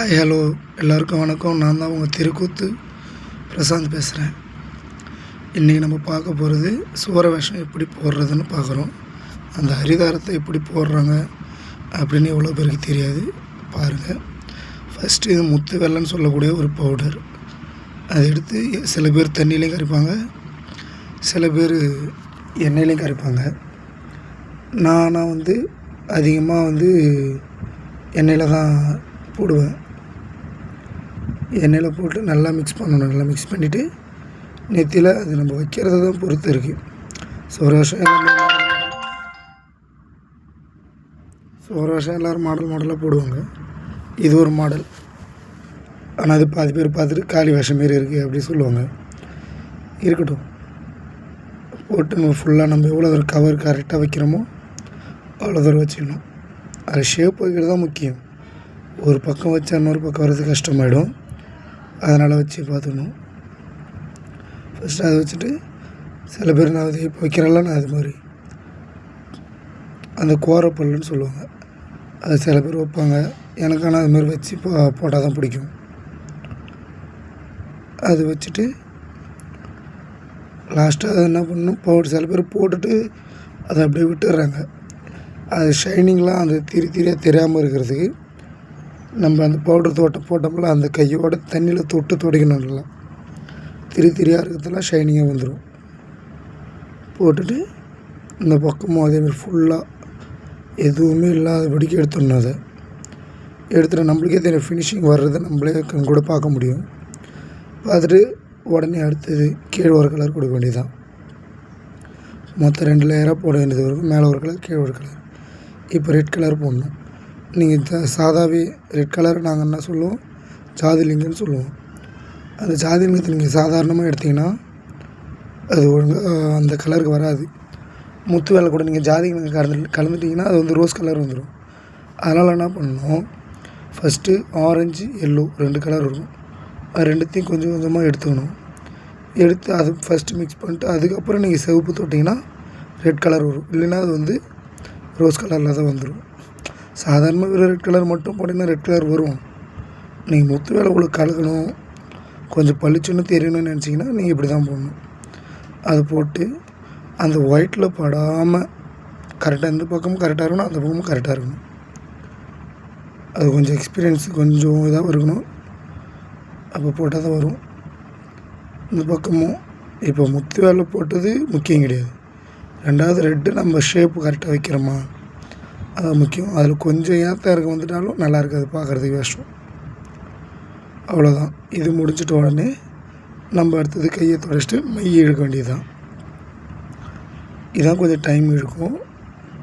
Hi hello எல்லாருக்கும் வணக்கம். நான் தான் உங்கள் திருக்கூத்து பிரசாந்த் பேசுகிறேன் இன்றைக்கி நம்ம பார்க்க போகிறது சூர வேஷம் எப்படி போடுறதுன்னு பார்க்குறோம். அந்த ஹரிதாரத்தை எப்படி போடுறாங்க அப்படின்னு எவ்வளோ பேருக்கு தெரியாது. பாருங்கள் ஃபஸ்ட்டு இது முத்து வெள்ளைன்னு சொல்லக்கூடிய ஒரு பவுடர் அதை எடுத்து சில பேர் தண்ணியிலையும் கரைப்பாங்க. சில பேர் எண்ணெயிலையும் கரைப்பாங்க. நான் வந்து அதிகமாக வந்து எண்ணெயில் தான் போடுவேன். எண்ணெயில் போட்டு நல்லா மிக்ஸ் பண்ணணும். நல்லா மிக்ஸ் பண்ணிவிட்டு நெத்தியில் அது நம்ம வைக்கிறத தான் பொறுத்து இருக்குது சோரோஷம் எல்லாமே சோரோஷம் எல்லோரும் மாடல் மாடலாக போடுவாங்க. இது ஒரு மாடல் ஆனால் அது பாதி பேர் பார்த்துட்டு காலி வேஷம் மாரி இருக்குது அப்படி சொல்லுவாங்க. இருக்கட்டும். போட்டு நம்ம ஃபுல்லாக நம்ம எவ்வளோ தூரம் கவர் கரெக்டாக வைக்கிறோமோ அவ்வளோ தூரம் வச்சுக்கணும். அது ஷேப் வைக்கிறது தான் முக்கியம். ஒரு பக்கம் வச்சா இன்னொரு பக்கம் வர்றது கஷ்டமாயிடும். அதனால் வச்சு பார்த்துக்கணும். ஃபஸ்ட்டு அதை வச்சுட்டு சில பேர் நான் அது இப்போ வைக்கிறேன்ல நான் அது மாதிரி. அந்த கோரப்பல்லுன்னு சொல்லுவாங்க. அது சில பேர் வைப்பாங்க. எனக்கு ஆனால் அது மாதிரி வச்சு போ போட்டால் தான் பிடிக்கும். அது வச்சுட்டு லாஸ்ட்டாக அது என்ன பண்ணணும்? பவுடர் சில பேர் போட்டுட்டு அதை அப்படியே விட்டுடுறாங்க. அது ஷைனிங்லாம் அந்த திரி திரியாக தெரியாமல் இருக்கிறதுக்கு நம்ம அந்த பவுடர் தோட்டம் போட்டோம்ல அந்த கையோடு தண்ணியில் தொட்டு துடைக்கணும் நல்லா திரி திரியாக இருக்கிறதுலாம் ஷைனிங்காக வந்துடும் போட்டுட்டு இந்த பக்கமும் அதேமாதிரி ஃபுல்லாக எதுவுமே இல்லாதபடிக்கு எடுத்துடணும் அதை. எடுத்துகிட்டு நம்மளுக்கே தெரியும் ஃபினிஷிங் வர்றதை நம்மளே கண் கூட பார்க்க முடியும். பார்த்துட்டு உடனே அடுத்தது கீழ் ஒரு கலர் கொடுக்க வேண்டியதுதான். மொத்தம் ரெண்டு லேயராக போட வேண்டியது வரைக்கும் மேலே ஒரு கலர் கீழே ஒரு கலர் இப்போ ரெட் கலர் போடணும். நீங்கள் த சாதாவே ரெட் கலர் நாங்கள் என்ன சொல்லுவோம்? ஜாதிலிங்கம்னு சொல்லுவோம். அந்த ஜாதிலிங்கத்தை நீங்கள் சாதாரணமாக எடுத்திங்கன்னா அது ஒழுங்காக அந்த கலருக்கு வராது. முத்து வேலை கூட நீங்கள் ஜாதிலிங்கம் கலந்து கலந்துட்டிங்கன்னா அது வந்து ரோஸ் கலர் வந்துடும் அதனால் என்ன பண்ணணும்? ஃபஸ்ட்டு ஆரஞ்சு எல்லோ ரெண்டு கலர் இருக்கும் அது ரெண்டுத்தையும் கொஞ்சம் கொஞ்சமாக எடுத்துக்கணும். எடுத்து அது ஃபஸ்ட்டு மிக்ஸ் பண்ணிட்டு அதுக்கப்புறம் நீங்கள் சிவப்பு தொட்டிங்கன்னா ரெட் கலர் வரும். இல்லைன்னா அது வந்து ரோஸ் கலரில் தான் வந்துடும் சாதாரணமாக ரெட் கலர் மட்டும் போட்டிங்கன்னா ரெட் கலர் வரும். நீங்கள் முத்து வேலை உங்களுக்கு கலக்கணும் கொஞ்சம் பளிச்சுன்னு தெரியணும்னு நினச்சிங்கன்னா நீங்கள் இப்படி தான் போடணும். அது போட்டு அந்த ஒயிட்டில் படாமல் கரெக்டாக எந்த பக்கமும் கரெக்டாக இருக்கணும் அந்த பக்கமும் கரெக்டாக இருக்கணும். அது கொஞ்சம் எக்ஸ்பீரியன்ஸ் கொஞ்சம் இதாக இருக்கணும். அப்போ போட்டால் தான் வரும். இந்த பக்கமும் இப்போ முத்து வேலை போட்டது முக்கியம் கிடையாது. ரெண்டாவது ரெட்டு நம்ம ஷேப்பு கரெக்டாக வைக்கிறோமா? அது முக்கியம். அதில் கொஞ்சம் ஏற்ற இருக்க வந்துட்டாலும் நல்லா இருக்காது பார்க்குறதுக்கு வேஷம் அவ்வளோதான் இது முடிச்சிட்ட உடனே நம்ம அடுத்தது கையை தொடச்சிட்டு மைய இழுக்க வேண்டியது தான் இதான் கொஞ்சம் டைம் இழுக்கும்.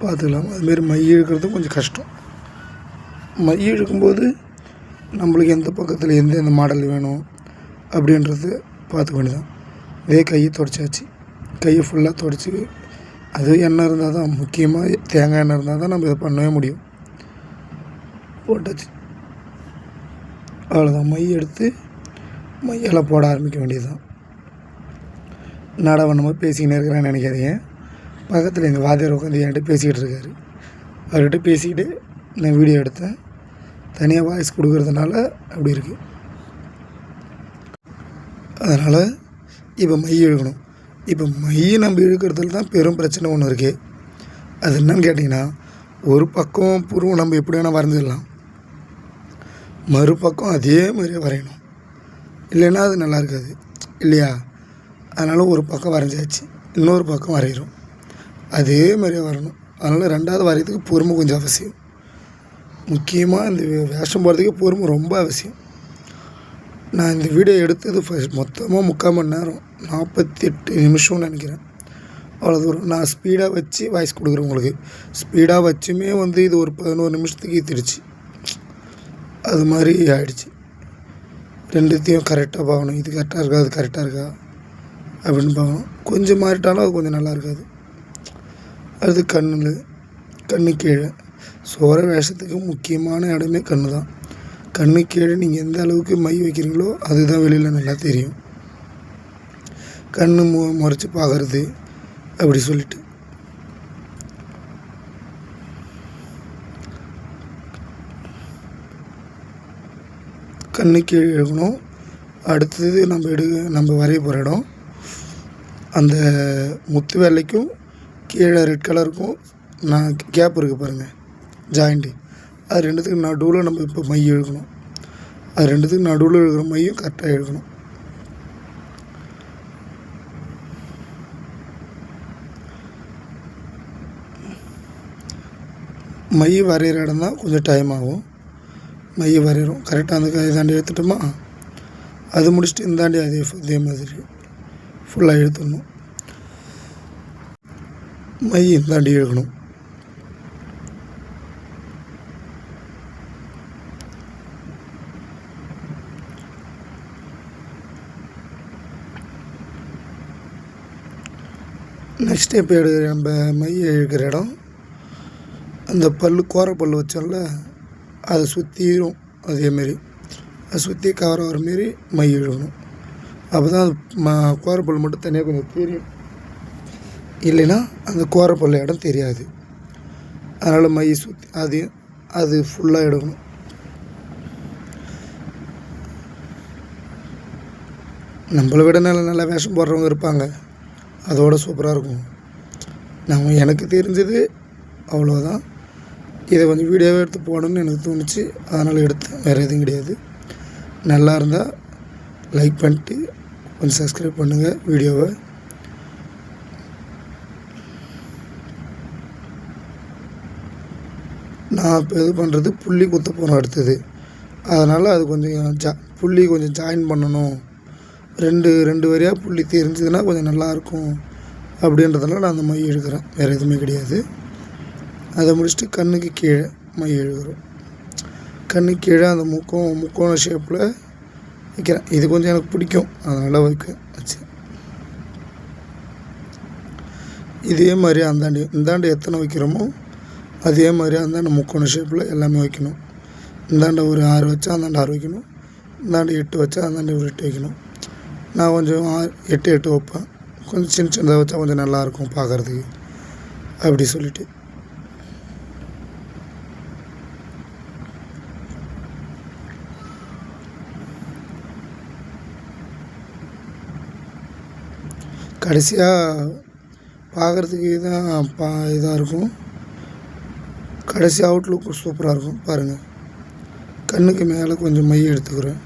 பார்த்துக்கலாம். அதுமாரி மை இழுக்கிறதும் கொஞ்சம் கஷ்டம். மை இழுக்கும்போது நம்மளுக்கு எந்த பக்கத்தில் எந்த எந்த மாடல் வேணும் அப்படின்றது பார்த்துக்க வேண்டியதான் இதே கையை தொடச்சாச்சு. கையை ஃபுல்லாக தொடச்சி அது எண்ணெய் இருந்தால் தான் முக்கியமாக தேங்காய் எண்ணெய் இருந்தால் தான் நம்ம இதை பண்ணவே முடியும். போட்டாச்சு. அவ்வளோதான் மை எடுத்து மையெல்லாம் போட ஆரம்பிக்க வேண்டியதுதான். நாடகம் நம்ம பேசிக்கினே இருக்கிறேன்னு நினைக்காதீங்க. பக்கத்தில் எங்கள் வாத்தியார் உட்காந்து என்கிட்ட பேசிக்கிட்டு இருக்காரு. அவர்கிட்ட பேசிக்கிட்டு நான் வீடியோ எடுத்தேன். தனியாக வாய்ஸ் கொடுக்கறதுனால அப்படி இருக்குது அதனால் இப்போ மை எழுகணும் இப்போ மையை நம்ம இழுக்கிறதுல தான் பெரும் பிரச்சனை ஒன்று இருக்குது அது என்னன்னு கேட்டிங்கன்னா ஒரு பக்கம் பூர்வம் நம்ம எப்படி வேணால் வரைஞ்சிடலாம். மறுபக்கம் அதே மாதிரியே வரையணும். இல்லைன்னா அது நல்லா இருக்காது. இல்லையா? அதனால் ஒரு பக்கம் வரைஞ்சாச்சு இன்னொரு பக்கம் வரைகிறோம். அதே மாதிரியே வரணும். அதனால் ரெண்டாவது வரைகிறதுக்கு பொறுமை கொஞ்சம் அவசியம். முக்கியமாக இந்த வேஷம் போகிறதுக்கு பொறுமை ரொம்ப அவசியம். நான் இந்த வீடியோ எடுத்தது ஃபஸ்ட் மொத்தமாக முக்கால் மணி நேரம். நாற்பத்தி எட்டு நிமிஷம்னு நினைக்கிறேன். அவ்வளோ தூரம். நான் ஸ்பீடாக வச்சு வாய்ஸ் கொடுக்குறேன் உங்களுக்கு. ஸ்பீடாக வச்சுமே வந்து இது ஒரு பதினோரு நிமிஷத்துக்கு ஈத்திடுச்சு அது மாதிரி ஆயிடுச்சு. ரெண்டுத்தையும் கரெக்டாக பார்க்கணும். இது கரெக்டாக இருக்கா? அது கரெக்டாக இருக்கா? அப்படின்னு பார்க்கணும். கொஞ்சம் மாறிட்டாலும் அது கொஞ்சம் நல்லா இருக்காது. அது கண்ணில் கண்ணு கீழே. சோர வேஷத்துக்கு முக்கியமான இடமே கண்ணு தான் கண்ணு கீழே நீங்கள் எந்த அளவுக்கு மை வைக்கிறீங்களோ அதுதான் வெளியில் நல்லா தெரியும். கண் மு முறைச்சி பார்க்குறது அப்படி சொல்லிட்டு. கண்ணு கீழே இழுக்கணும் அடுத்தது நம்ம எடு நம்ம வரைய போகிற இடம். அந்த முத்து வேலைக்கும் கீழே ரெட் கலருக்கும் நான் கேப் இருக்குது பாருங்கள் ஜாயிண்ட்டு அது ரெண்டுத்துக்கு நடுவில் நம்ம இப்போ மை இழுக்கணும். அது ரெண்டுத்துக்கு நடுவில் இருக்கிற மையும் கரெக்டாக எழுக்கணும் மை வரைகிற இடம் தான் கொஞ்சம் டைம் ஆகும். மை வரைகிறோம் கரெக்டாக அந்த இதாண்டி தாண்டி எடுத்துட்டோமா? அது முடிச்சுட்டு இந்தாண்டி அதே இதே மாதிரி ஃபுல்லாக இழுத்துடணும் மை இந்தாண்டி இழுக்கணும் நெக்ஸ்ட் இப்போ எடுக்கிற நம்ம மையை இழுக்கிற இடம் அந்த பல் கோர பல் வச்சோம்ல அதை சுற்றிரும் அதேமாரி அதை சுற்றி கவர ஆகிற மாரி மை இழுக்கணும். அப்போ தான் அது ம கோரப்பல் மட்டும் தனியாக கொஞ்சம் தெரியும். இல்லைன்னா அந்த கோரப்பல் இடம் தெரியாது. அதனால் மை சுற்றி அது அது ஃபுல்லாக எடுக்கணும். நம்மளை விட நல்ல நல்ல வேஷம் போடுறவங்க இருப்பாங்க. அதோட சூப்பராக இருக்கும். நம்ம எனக்கு தெரிஞ்சது அவ்வளோதான் இதை கொஞ்சம் வீடியோவே எடுத்து போடணும்னு எனக்கு தோணுச்சு. அதனால் எடுத்தேன். வேறு எதுவும் கிடையாது. நல்லா இருந்தால் லைக் பண்ணிட்டு கொஞ்சம் சப்ஸ்கிரைப் பண்ணுங்கள் வீடியோவை நான் இப்போ இது பண்ணுறது புள்ளி குத்த போகிறோம் அடுத்தது. அதனால் அது கொஞ்சம் ஜா புள்ளி கொஞ்சம் ஜாயின் பண்ணணும். ரெண்டு ரெண்டு வரியாக புள்ளி தெரிஞ்சதுன்னா கொஞ்சம் நல்லாயிருக்கும் அப்படின்றதுனால நான் அந்த மாதிரி எடுக்கிறேன். வேறு எதுவுமே கிடையாது. அதை முடிச்சுட்டு கண்ணுக்கு கீழே மை வரும் கண்ணுக்கு கீழே அந்த முக்கோ முக்கோண ஷேப்பில் வைக்கிறேன். இது கொஞ்சம் எனக்கு பிடிக்கும். அதனால் வைக்க வச்சேன். இதே மாதிரி அந்தாண்டி இந்தாண்டு எத்தனை வைக்கிறோமோ அதே மாதிரி அந்தாண்ட முக்கோண ஷேப்பில் எல்லாமே வைக்கணும். இந்தாண்ட ஒரு ஆறு வச்சா அந்தாண்ட ஆறு வைக்கணும். இந்தாண்ட எட்டு வச்சா அந்தாண்ட ஒரு எட்டு வைக்கணும். நான் கொஞ்சம் ஆறு எட்டு எட்டு வைப்பேன். கொஞ்சம் சின்ன சின்னதாக வச்சா கொஞ்சம் நல்லாயிருக்கும் பார்க்குறதுக்கு. அப்படி சொல்லிவிட்டு கடைசியாக பார்க்குறதுக்கு தான் பா இதாக இருக்கும் கடைசி அவுட்லுக் சூப்பராக இருக்கும் பாருங்கள் கண்ணுக்கு மேலே கொஞ்சம் மைய எடுத்துக்கிறேன்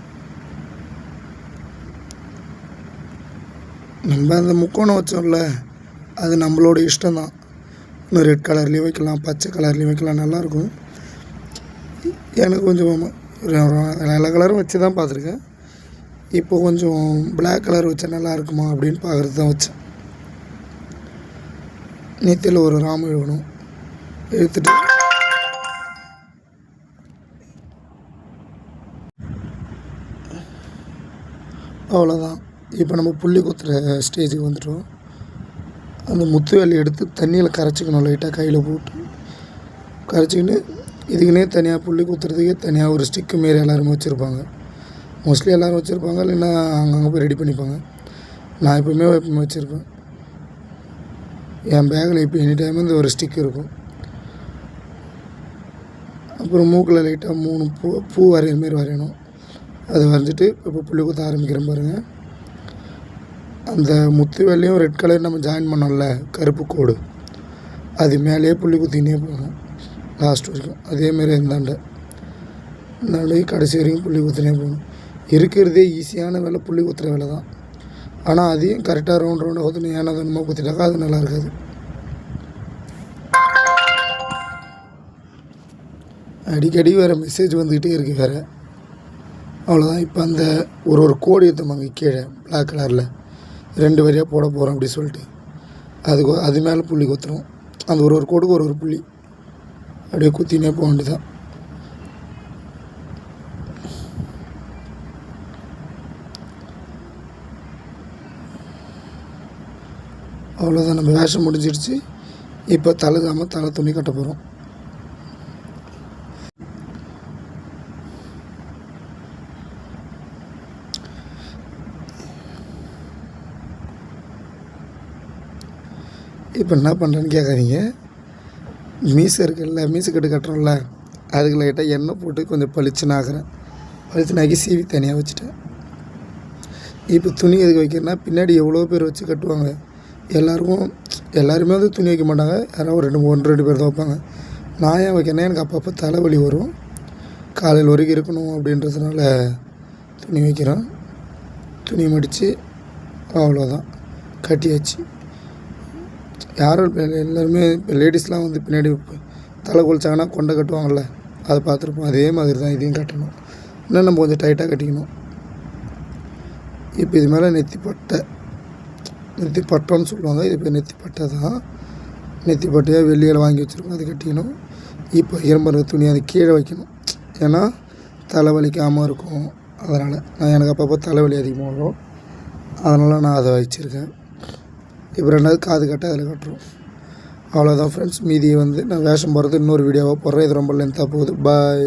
நம்ம அந்த முக்கோணம் வச்சோம்ல அது நம்மளோட இஷ்டம் தான் இன்னும் ரெட் கலர்லேயும் வைக்கலாம் பச்சை கலர்லேயும் வைக்கலாம் நல்லாயிருக்கும் எனக்கு கொஞ்சம் எல்லா கலரும் வச்சு தான் பார்த்துருக்கேன் இப்போ கொஞ்சம் பிளாக் கலர் வச்சா நல்லா இருக்குமா அப்படின்னு பார்க்குறது தான் வச்சேன். நெத்தியில் ஒரு ராம் எழுதணும் எழுத்துட்டு அவ்வளோதான் இப்போ நம்ம புள்ளி குத்துற ஸ்டேஜுக்கு வந்துட்டோம். அந்த முத்து வேலை எடுத்து தண்ணியில் கரைச்சிக்கணும் லைட்டாக கையில் போட்டு. கரைச்சிக்கின்னு இதுக்குன்னே தனியாக புள்ளி குத்துறதுக்கே தனியாக ஒரு ஸ்டிக்கு மாரி எல்லாருமே வச்சுருப்பாங்க. மோஸ்ட்லி எல்லோரும் வச்சுருப்பாங்க இல்லைன்னா அங்கங்கே போய் ரெடி பண்ணிப்பாங்க. நான் எப்போவுமே எப்பவுமே வச்சுருப்பேன். என் பேக்கில் இப்போ எனி டைம் இந்த ஒரு ஸ்டிக் இருக்கும். அப்புறம் மூக்கில் லைட்டாக மூணு பூ பூ வரைகிற மாரி வரையணும். அது வரைஞ்சிட்டு இப்போ புள்ளி குத்த ஆரம்பிக்கிறேன் பாருங்கள் அந்த முத்து வேலையும் ரெட் கலர் நம்ம ஜாயின் பண்ணோம்ல கருப்பு கோடு. அது மேலேயே புள்ளி குத்தினே போகணும் லாஸ்ட் வரைக்கும். அதேமாரி இந்தாண்ட இந்தாண்ட கடைசி வரைக்கும் புள்ளி குத்தினே போகணும். இருக்கிறதே ஈஸியான வேலை புள்ளி குத்துற வேலை தான். ஆனால் அதையும் கரெக்டாக ரவுண்ட் ரவுண்டாக குத்துணும் ஏன்னா நம்ம குத்திட்டாக்கா அது நல்லா இருக்காது. அடிக்கடி வேறு மெசேஜ் வந்துக்கிட்டே இருக்குது வேறு. அவ்வளோதான் இப்போ அந்த ஒரு ஒரு கோடு ஏற்றுமாங்க கீழே பிளாக் கலரில் ரெண்டு வரியாக போட போகிறோம் அப்படி சொல்லிட்டு. அது அது மேலே புள்ளி குத்துறோம். அந்த ஒரு ஒரு கோடுக்கு ஒரு ஒரு புள்ளி. அப்படியே குத்தினே போக வேண்டியதான் அவ்வளோதான் நம்ம வேஷம் முடிஞ்சிடுச்சு இப்போ தழுகாமல் தலை துணி கட்ட போகிறோம் இப்போ என்ன பண்ணுறேன்னு கேட்காதீங்க மீசை இருக்குல்ல மீசு கட்டு கட்டுறோம்ல அதுக்கு லைட்டாக எண்ணெய் போட்டு கொஞ்சம் பளிச்சுன்னு ஆகிறேன் வலித்து சீவி தனியாக வச்சுட்டேன். இப்போ துணி எதுக்கு வைக்கிறேன்னா பின்னாடி எவ்வளோ பேர் வச்சு கட்டுவாங்க? எல்லாருக்கும் எல்லாருமே வந்து துணி வைக்க மாட்டாங்க. யாராவது ஒரு ரெண்டு ஒன்று ரெண்டு பேர் தான் வைப்பாங்க. நான் ஏன் வைக்கிறேன்னா எனக்கு அப்பப்போ தலைவலி வரும். காலையில் வரைக்கும் இருக்கணும் அப்படின்றதுனால துணி வைக்கிறேன். துணி மடித்து அவ்வளோதான் கட்டியாச்சு. யாரும் எல்லாருமே இப்போ லேடிஸ்லாம் வந்து பின்னாடி தலை குளிச்சாங்கன்னா கொண்டை கட்டுவாங்கள்ல அதை பார்த்துருப்போம். அதே மாதிரி தான் இதையும் கட்டணும். இன்னும் நம்ம கொஞ்சம் டைட்டாக கட்டிக்கணும். இப்போ இது மேலே நெத்தி பட்டை நெத்தி பட்டம்னு சொல்லுவாங்க. இது இப்போ நெத்தி பட்டை தான். நெத்தி பட்டையாக வெளியில் வாங்கி வச்சுருக்கோம். அது கட்டிக்கணும். இப்போ இரும்பு துணி அது கீழே வைக்கணும். ஏன்னா தலைவலிக்காமல் இருக்கும். அதனால் நான் எனக்கு அப்பப்போ தலைவலி அதிகமாக வரும். அதனால் நான் அதை வச்சுருக்கேன். இப்போ ரெண்டாவது காது கட்ட அதில் கட்டுறோம். அவ்வளோதான் ஃப்ரெண்ட்ஸ் மீதியை வந்து நான் வேஷம் போகிறது இன்னொரு வீடியோவாக போடுறேன். இது ரொம்ப லென்த்தாக போகுது. பாய்